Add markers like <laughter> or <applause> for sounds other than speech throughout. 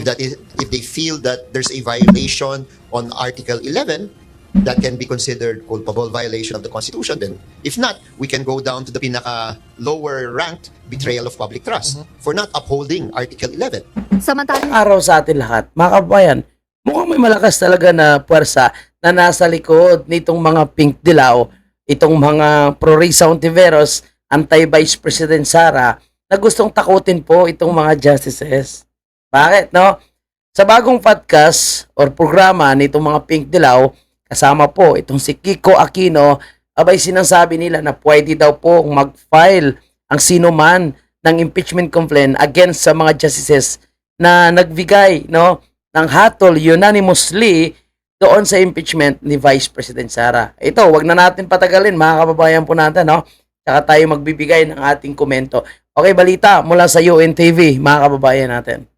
If that is, if they feel that there's a violation on Article 11, that can be considered culpable violation of the Constitution. Then, if not, we can go down to the pinaka lower ranked betrayal of public trust for not upholding Article 11. Samantalang araw sa atin lahat. Mga kabayan, mukhang may malakas talaga na puwersa na nasa likod nitong mga pink dilaw, itong mga pro-Risa Ontiveros, anti-Vice President Sara, na gustong takutin po itong mga justices. Bakit, no? Sa bagong podcast or programa nitong mga pink dilaw, kasama po itong si Kiko Aquino, abay sinasabi nila na pwede daw po mag-file ang sino man ng impeachment complaint against sa mga justices na nagbigay no ng hatol unanimously doon sa impeachment ni Vice President Sara. Ito, wag na natin patagalin mga kababayan po natin, no? Tsaka tayo magbibigay ng ating komento. Okay, balita mula sa UNTV, mga kababayan natin.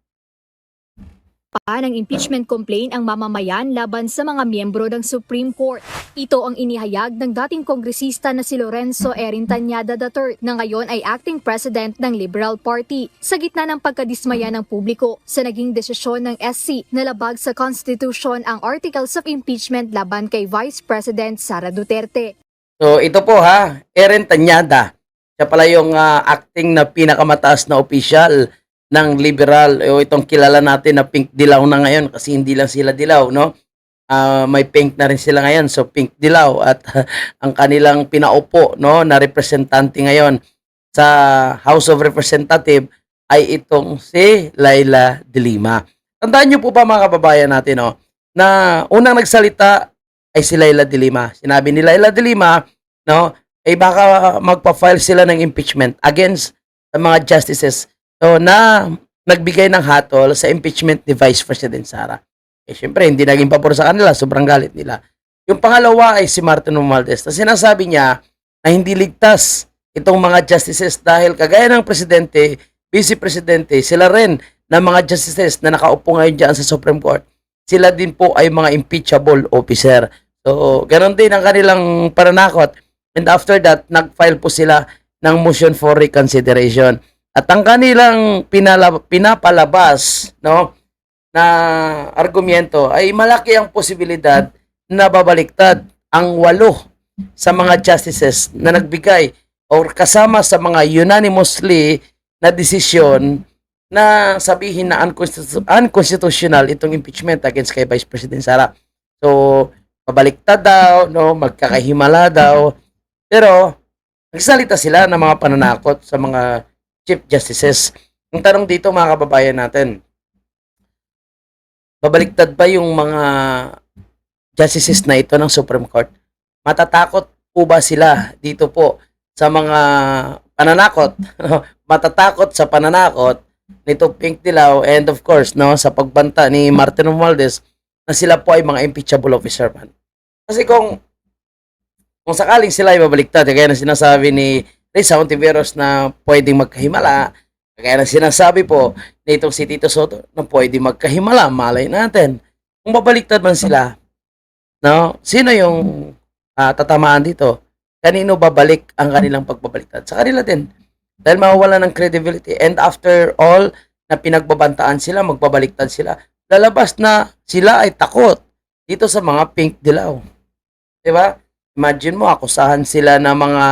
Pa ng impeachment complaint ang mamamayan laban sa mga miyembro ng Supreme Court. Ito ang inihayag ng dating kongresista na si Lorenzo Erin Tanyada III na ngayon ay acting president ng Liberal Party sa gitna ng pagkadismaya ng publiko sa naging desisyon ng SC na labag sa Constitution ang Articles of Impeachment laban kay Vice President Sara Duterte. So, ito po ha, Erin Tanyada. Siya pala yung ah, acting na pinakamataas na official ng liberal. O itong kilala natin na pink dilaw na ngayon kasi hindi lang sila dilaw, no? Ah, may pink na rin sila ngayon, so pink dilaw at <laughs> ang kanilang pinaupo, no, na representante ngayon sa House of Representative ay itong si Laila De Lima. Tandaan niyo po ba mga kababayan natin, no, na unang nagsalita ay si Laila De Lima. Sinabi ni Laila De Lima, no, ay baka magpa-file sila ng impeachment against sa mga justices so, na nagbigay ng hatol sa impeachment ni Vice President Sara. Eh, syempre, hindi naging pabor sa kanila, sobrang galit nila. Yung pangalawa ay si Martin Romualdez na sinasabi niya na hindi ligtas itong mga justices dahil kagaya ng presidente, vice presidente, sila rin na mga justices na nakaupo ngayon dyan sa Supreme Court, sila din po ay mga impeachable officer. So, ganun din ang kanilang paranakot. And after that, nag-file po sila ng motion for reconsideration. At ang kanilang pinapalabas, no, na argumento ay malaki ang posibilidad na babaliktad ang walo sa mga justices na nagbigay or kasama sa mga unanimously na desisyon na sabihin na unconstitu- unconstitutional itong impeachment against kay Vice President Sara. So, babaliktad daw, no, magkakahimala daw. Pero, nagsalita sila ng mga pananakot sa mga Chief Justices. Ang tanong dito mga kababayan natin, babaliktad ba yung mga justices na ito ng Supreme Court? Matatakot po ba sila dito po sa mga pananakot? <laughs> Matatakot sa pananakot nito Pink Dilaw and of course no sa pagbanta ni Martin Romualdez na sila po ay mga impeachable officer man. Kasi kung kung sakaling sila ay babaliktad, kaya na sinasabi ni Risa Ontiveros na pwedeng magkahimala, kaya na sinasabi po nitong si Tito Soto na pwedeng magkahimala, malay natin. Kung babaliktad man sila, no, sino yung ah, tatamaan dito? Kanino babalik ang kanilang pagbabaliktad? Sa kanila din. Dahil mawawala ng credibility. And after all, na pinagbabantaan sila, magbabaliktad sila, lalabas na sila ay takot dito sa mga pink dilaw. 'Di ba? Imagine mo, akusahan sila ng mga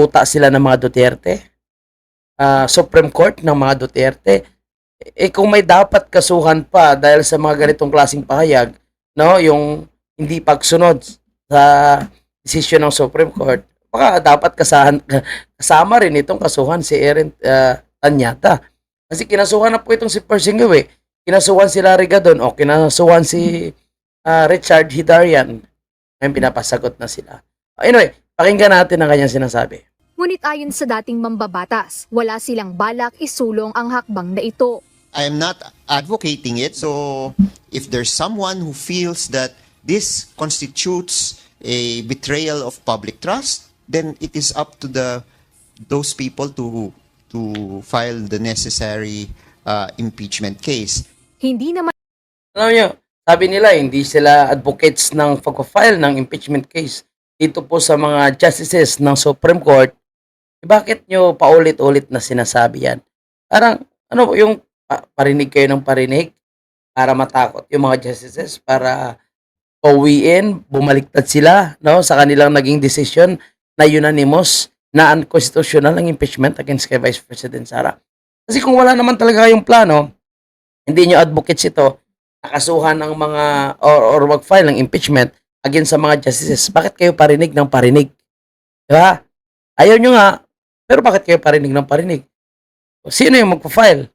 tuta sila ng mga Duterte. Ah, Supreme Court ng mga Duterte. Eh kung may dapat kasuhan pa dahil sa mga ganitong klaseng pahayag, no, yung hindi pagsunod sa desisyon ng Supreme Court, baka dapat kasahan, kasama rin itong kasuhan si Erin ah, Tanyata. Kasi kinasuhan na po itong si Persingaw eh. Kinasuhan si Larry Gadon o kinasuhan si ah, Richard Hidarian. Ngayon pinapasagot na sila. Anyway, pakinggan natin ang kanyang sinasabi. Ngunit ayon sa dating mambabatas, wala silang balak isulong ang hakbang na ito. I am not advocating it. So if there's someone who feels that this constitutes a betrayal of public trust, then it is up to the those people to to file the necessary uh, impeachment case. Hindi naman Alam nyo, sabi nila, hindi sila advocates ng pag-file ng impeachment case dito po sa mga justices ng Supreme Court. Bakit nyo paulit-ulit na sinasabi yan? Parang, ano, yung pa- parinig kayo ng parinig para matakot yung mga justices para pauwiin, bumaliktad sila no sa kanilang naging decision na unanimous na unconstitutional ang impeachment against kay Vice President Sara. Kasi kung wala naman talaga kayong plano, hindi nyo advocates ito, nakasuhan ng mga or, or mag-file ng impeachment against sa mga justices, bakit kayo parinig ng parinig? Di ba? Ayaw nyo nga, pero bakit kayo parinig ng parinig? Sino yung magpa-file?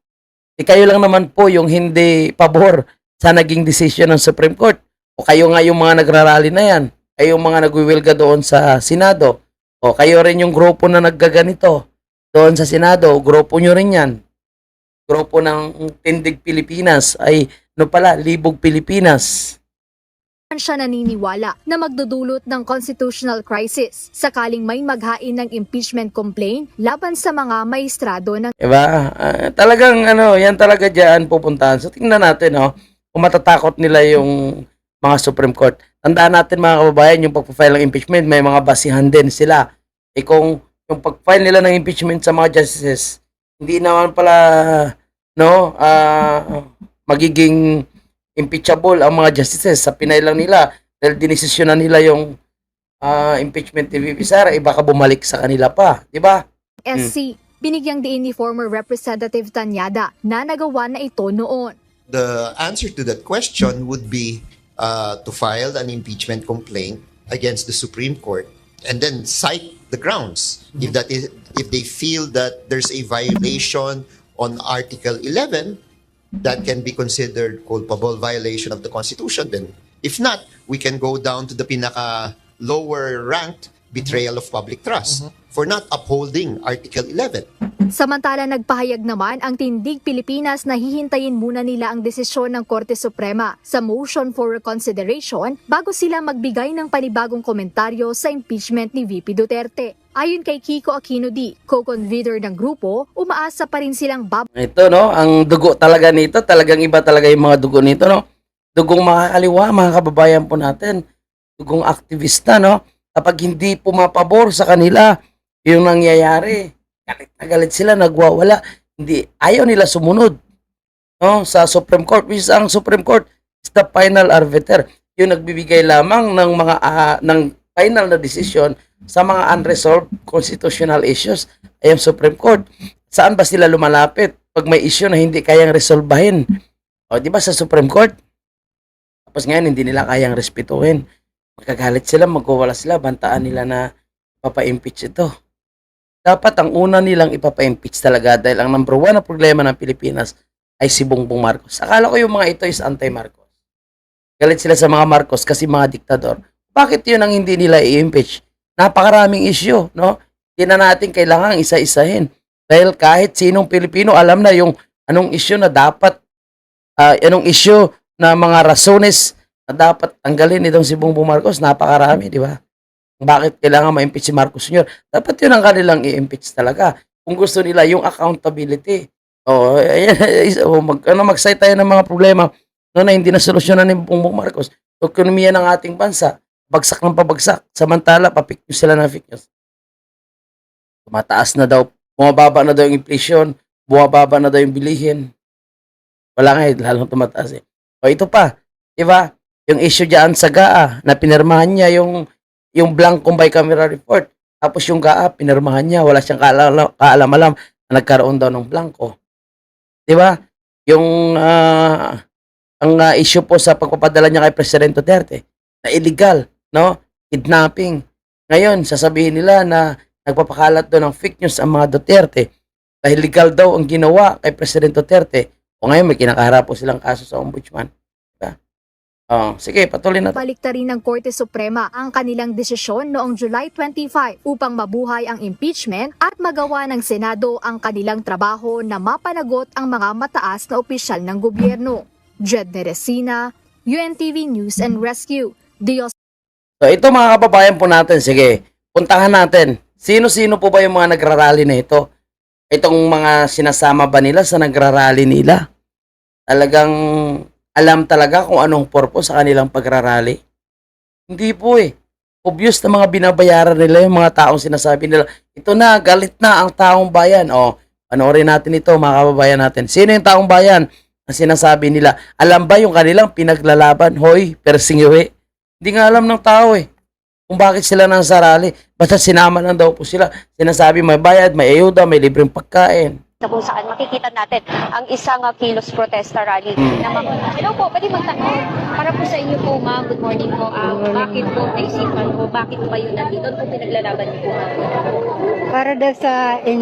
Di kayo lang naman po yung hindi pabor sa naging decision ng Supreme Court. O kayo nga yung mga nagrarally na yan. Kayo yung mga nagwiwilga doon sa Senado. O kayo rin yung grupo na naggaganito doon sa Senado. Grupo nyo rin yan. Grupo ng Tindig Pilipinas ay no pala, Libog Pilipinas. Siya naniniwala na magdudulot ng constitutional crisis sakaling may maghain ng impeachment complaint laban sa mga maestrado ng Diba? Ah, talagang ano, yan talaga diyan pupuntahan. So tingnan natin, no, kung matatakot nila yung mga Supreme Court. Tandaan natin mga kababayan, yung pag-file ng impeachment, may mga basihan din sila. Eh kung yung pag-file nila ng impeachment sa mga justices, hindi naman pala, no, ah, magiging impeachable ang mga justices sa Pinay lang nila dahil dinesisyonan nila yung ah, impeachment ni VP Sara, eh baka bumalik sa kanila pa, di ba? SC. Binigyang diin ni former Representative Tanyada na nagawa na ito noon. The answer to that question would be uh, to file an impeachment complaint against the Supreme Court and then cite the grounds. If that is, if they feel that there's a violation on Article 11, that can be considered culpable violation of the Constitution. Then, if not, we can go down to the pinaka lower ranked betrayal of public trust for not upholding Article 11. Samantala nagpahayag naman ang Tindig Pilipinas na hihintayin muna nila ang desisyon ng Korte Suprema sa motion for reconsideration bago sila magbigay ng panibagong komentaryo sa impeachment ni VP Duterte. Ayon kay Kiko Aquino D, co-convener ng grupo, umaasa pa rin silang bab Ito, no? Ang dugo talaga nito, talagang iba talaga yung mga dugo nito, no? Dugong makakaliwa, mga kababayan po natin. Dugong aktivista, no? Kapag hindi pumapabor sa kanila, yung nangyayari. Galit na galit sila, nagwawala. Hindi, ayaw nila sumunod. No? Sa Supreme Court, which is ang Supreme Court is the final arbiter. Yung nagbibigay lamang ng mga, ah, ng final na decision sa mga unresolved constitutional issues ay ang Supreme Court saan ba sila lumalapit pag may issue na hindi kayang resolbahin? O, di ba sa Supreme Court? Tapos ngayon, hindi nila kayang respetuhin. Magkagalit sila, magwawala sila, bantaan nila na papa-impeach ito. Dapat ang una nilang ipapa-impeach talaga dahil ang number one na problema ng Pilipinas ay si Bongbong Marcos. Akala ko yung mga ito is anti-Marcos. Galit sila sa mga Marcos kasi mga diktador. Bakit yun ang hindi nila i-impeach? Napakaraming issue, no? Hindi na natin kailangang isa-isahin. Dahil kahit sinong Pilipino alam na yung anong issue na dapat ah, anong issue na mga rasones na dapat tanggalin itong si Bongbong Marcos, napakarami, di ba? Bakit kailangan ma-impeach si Marcos Sr.? Dapat yun ang kanilang i-impeach talaga. Kung gusto nila yung accountability. O, ayan, is- o, mag, ano, mag-cite tayo ng mga problema no, na hindi na solusyonan ni Bongbong Marcos. Ekonomiya ng ating bansa, bagsak ng pabagsak. Samantala, news sila ng fake news. Tumataas na daw, bumababa na daw yung inflation, bumababa na daw yung bilihin. Wala nga eh, lalong tumataas eh. O ito pa, di ba? Yung issue dyan sa GAA, na pinirmahan niya yung yung blankong bicameral report. Tapos yung GAA, pinirmahan niya, wala siyang kaalam- kaalam-alam na nagkaroon daw ng blanco. Di ba? Yung ah, ang ah, issue po sa pagpapadala niya kay President Duterte na illegal, no? Kidnapping. Ngayon, sasabihin nila na nagpapakalat doon ng fake news ang mga Duterte dahil legal daw ang ginawa kay President Duterte. O ngayon, may kinakaharap po silang kaso sa ombudsman. Diba? Oh, sige, patuloy na. Baliktarin ng Korte Suprema ang kanilang desisyon noong July 25 upang mabuhay ang impeachment at magawa ng Senado ang kanilang trabaho na mapanagot ang mga mataas na opisyal ng gobyerno. Jed Neresina, UNTV News and Rescue. Dios So ito mga kababayan po natin, sige, puntahan natin. Sino-sino po ba yung mga nagrarally na ito? Itong mga sinasama ba nila sa nagrarally nila? Talagang alam talaga kung anong purpose sa kanilang pagrarally? Hindi po eh. Obvious na mga binabayaran nila yung mga taong sinasabi nila, ito na, galit na ang taong bayan. O, Panoorin natin ito, mga kababayan natin. Sino yung taong bayan na sinasabi nila? Alam ba yung kanilang pinaglalaban? Hoy, persingyohe. Hindi nga alam ng tao eh. Kung bakit sila nang sarali. Basta sinama lang daw po sila. Sinasabi may bayad, may ayuda, may libreng pagkain. na kung saan makikita natin ang isang uh, kilos protesta rally na mga... Hello po, pwede magtanong? Para po sa inyo po, ma'am, good morning po. Ah, bakit po naisipan po, bakit po kayo nandito? Ano po pinaglalaban niyo po, ma'am? Para daw sa in,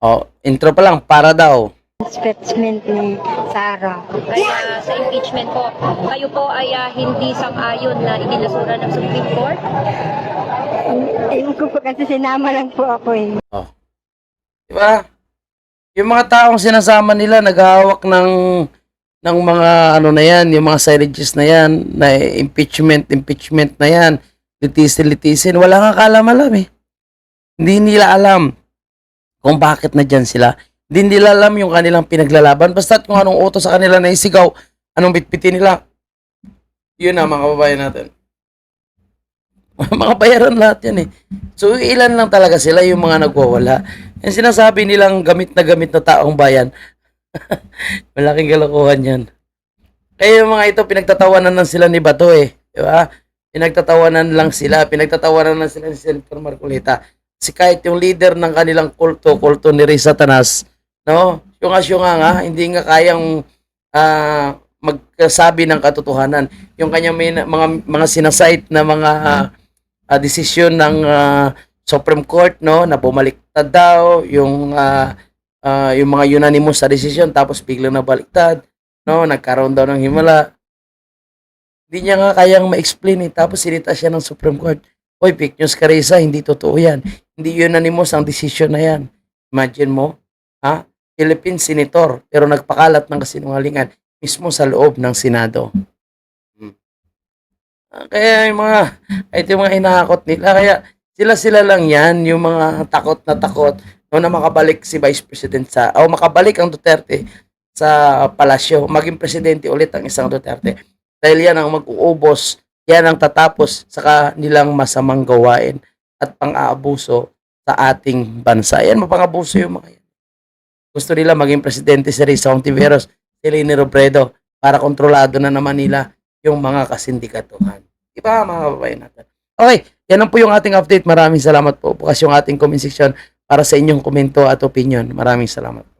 Oh, intro pa lang, para daw. investment ni Sarah. Kaya sa impeachment po, kayo po ay ah, hindi sang-ayon na inilasura ng Supreme Court? Ayun ko po kasi sinama lang po ako eh. Diba? Yung mga taong sinasama nila, naghahawak ng ng mga ano na yan, yung mga sidages na yan, na impeachment, impeachment na yan, litisin, litisin, wala nga kalam-alam eh. Hindi nila alam kung bakit na dyan sila. Hindi nila alam yung kanilang pinaglalaban. Basta kung anong utos sa kanila na isigaw, anong bitbitin nila. Yun na mga kababayan natin. <laughs> mga bayaran lahat yan eh. So ilan lang talaga sila yung mga nagwawala. Yung sinasabi nilang gamit na gamit na taong bayan, <laughs> malaking kalokohan yan. Kaya yung mga ito, pinagtatawanan lang sila ni Bato eh. Di ba? Pinagtatawanan lang sila, pinagtatawanan lang sila ni Senator Marcolita. Si kahit yung leader ng kanilang kulto, kulto ni Risa Tanas, no? Syunga-syunga nga, hindi nga kayang ah, magsabi ng katotohanan. Yung kanyang may, mga mga sinasite na mga ah, desisyon ng ah, Supreme Court no na bumaliktad daw yung ah, ah, yung mga unanimous sa decision tapos biglang nabaliktad no nagkaroon daw ng himala hindi niya nga kayang ma-explain eh tapos sinita siya ng Supreme Court Hoy, fake news ka Risa, hindi totoo yan. Hindi unanimous ang decision na yan. Imagine mo, ha? Philippine senator, pero nagpakalat ng kasinungalingan mismo sa loob ng Senado. Hmm. Ah, Kaya yung mga, ito yung mga inahakot nila. Kaya sila-sila lang yan, yung mga takot na takot no, na makabalik si Vice President sa, o makabalik ang Duterte sa palasyo, maging presidente ulit ang isang Duterte. Dahil yan ang mag-uubos, yan ang tatapos sa kanilang masamang gawain at pang-aabuso sa ating bansa. Yan, mapang-abuso yung mga yan. Gusto nila maging presidente si Risa Ontiveros, si Leni Robredo, para kontrolado na naman nila yung mga kasindikatuhan. Iba mga kababayan natin. Okay, yan po yung ating update. Maraming salamat po. Bukas yung ating comment section para sa inyong komento at opinion. Maraming salamat.